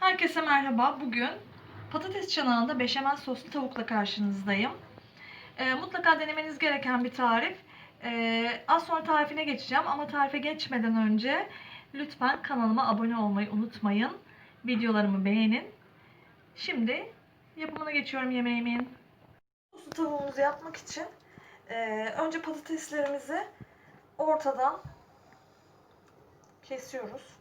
Herkese merhaba. Bugün patates çanağında beşamel soslu tavukla karşınızdayım. Ee, mutlaka denemeniz gereken bir tarif. Ee, az sonra tarifine geçeceğim ama tarife geçmeden önce lütfen kanalıma abone olmayı unutmayın. Videolarımı beğenin. Şimdi yapımına geçiyorum yemeğimin. Soslu tavuğumuzu yapmak için e, önce patateslerimizi ortadan kesiyoruz.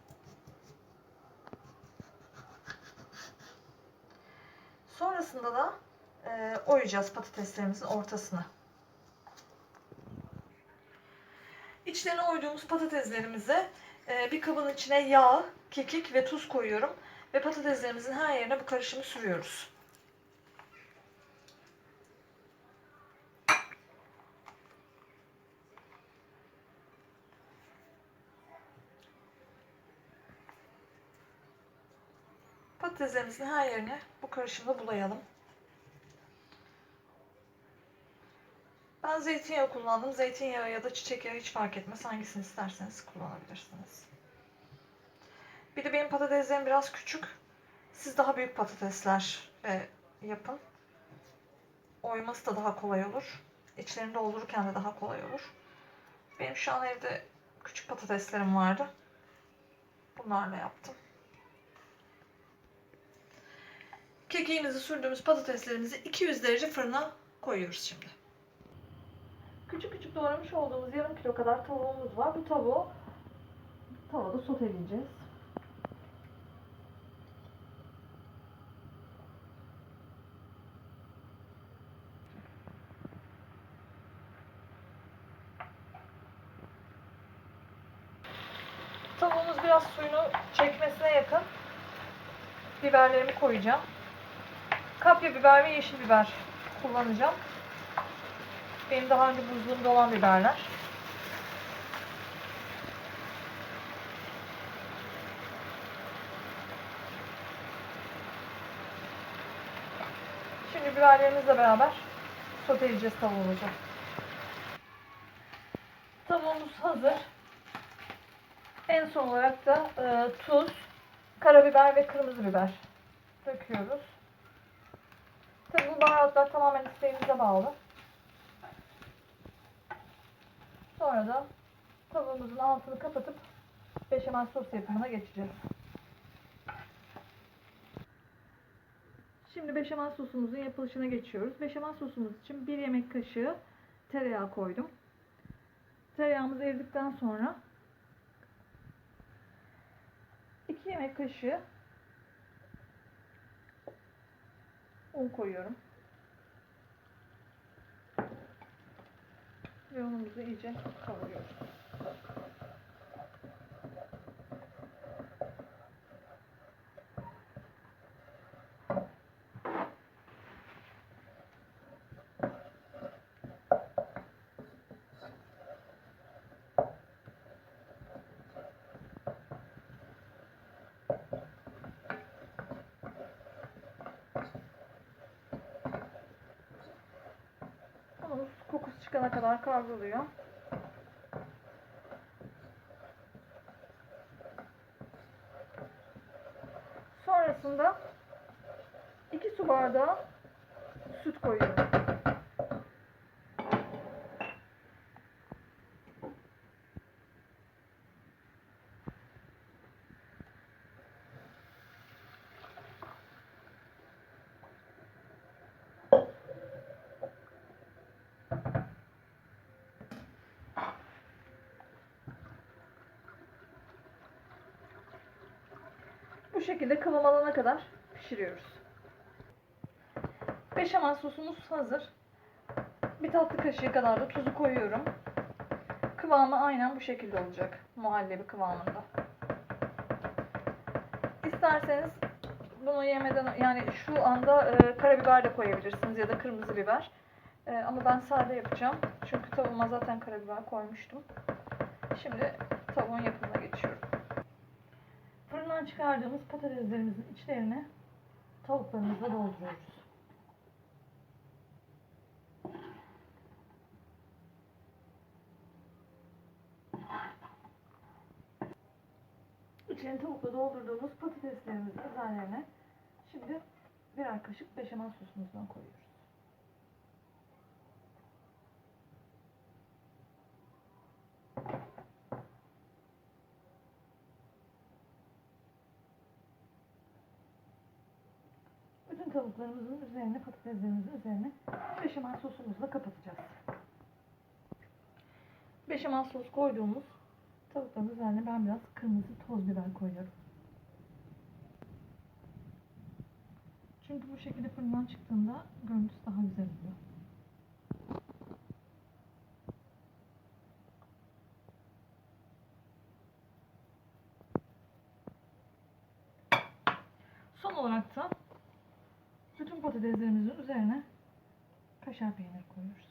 Sonrasında da e, oyacağız patateslerimizin ortasına. İçlerine oyduğumuz patateslerimizi e, bir kabın içine yağ, kekik ve tuz koyuyorum. Ve patateslerimizin her yerine bu karışımı sürüyoruz. Patateslerimizin her yerine bu karışımı bulayalım. Ben zeytinyağı kullandım. Zeytinyağı ya da çiçek yağı hiç fark etmez. Hangisini isterseniz kullanabilirsiniz. Bir de benim patateslerim biraz küçük. Siz daha büyük patatesler e, yapın. Oyması da daha kolay olur. İçlerini doldururken de daha kolay olur. Benim şu an evde küçük patateslerim vardı. Bunlarla yaptım. Kekiğimizi sürdüğümüz patateslerimizi 200 derece fırına koyuyoruz şimdi. Küçük küçük doğramış olduğumuz yarım kilo kadar tavuğumuz var. Bu tavuğu tavada soteleyeceğiz. Tavuğumuz biraz suyunu çekmesine yakın. Biberlerimi koyacağım. Kapya biber ve yeşil biber kullanacağım. Benim daha önce buzluğumda olan biberler. Şimdi biberlerimizle beraber soteleyeceğiz tavuğumuzu. Tavuğumuz hazır. En son olarak da e, tuz, karabiber ve kırmızı biber döküyoruz. Tabii bu baharatlar tamamen isteğinize bağlı. Sonra da tavuğumuzun altını kapatıp beşamel sos yapımına geçeceğiz. Şimdi beşamel sosumuzun yapılışına geçiyoruz. Beşamel sosumuz için 1 yemek kaşığı tereyağı koydum. Tereyağımız eridikten sonra 2 yemek kaşığı un koyuyorum. Ve unumuzu iyice kavuruyoruz. Kokusu çıkana kadar kavruluyor. Sonrasında 2 su bardağı süt koyuyorum. Şekilde kıvam alana kadar pişiriyoruz. Beşamel sosumuz hazır. Bir tatlı kaşığı kadar da tuzu koyuyorum. Kıvamı aynen bu şekilde olacak. Muhallebi kıvamında. İsterseniz bunu yemeden yani şu anda e, karabiber de koyabilirsiniz ya da kırmızı biber. E, ama ben sade yapacağım. Çünkü tavuğuma zaten karabiber koymuştum. Şimdi tavuğun yapımına geçiyorum. Fırından çıkardığımız patateslerimizin içlerine tavuklarımızla dolduruyoruz. İçine tavukla doldurduğumuz patateslerimizin üzerlerine şimdi birer kaşık beşamel sosumuzdan koyuyoruz. Bütün tavuklarımızın üzerine, patateslerimizin üzerine beşamel sosumuzla kapatacağız. Beşamel sos koyduğumuz tavukların üzerine ben biraz kırmızı toz biber koyuyorum. Çünkü bu şekilde fırından çıktığında görüntüsü daha güzel oluyor. Son olarak da bütün patateslerimizin üzerine kaşar peynir koyuyoruz.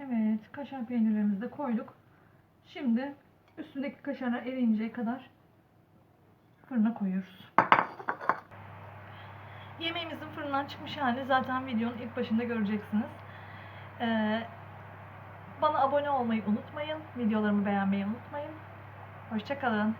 Evet, kaşar peynirlerimizi de koyduk. Şimdi üstündeki kaşarlar eriyinceye kadar fırına koyuyoruz. Yemeğimizin fırından çıkmış halini zaten videonun ilk başında göreceksiniz. Ee, bana abone olmayı unutmayın. Videolarımı beğenmeyi unutmayın. Hoşçakalın.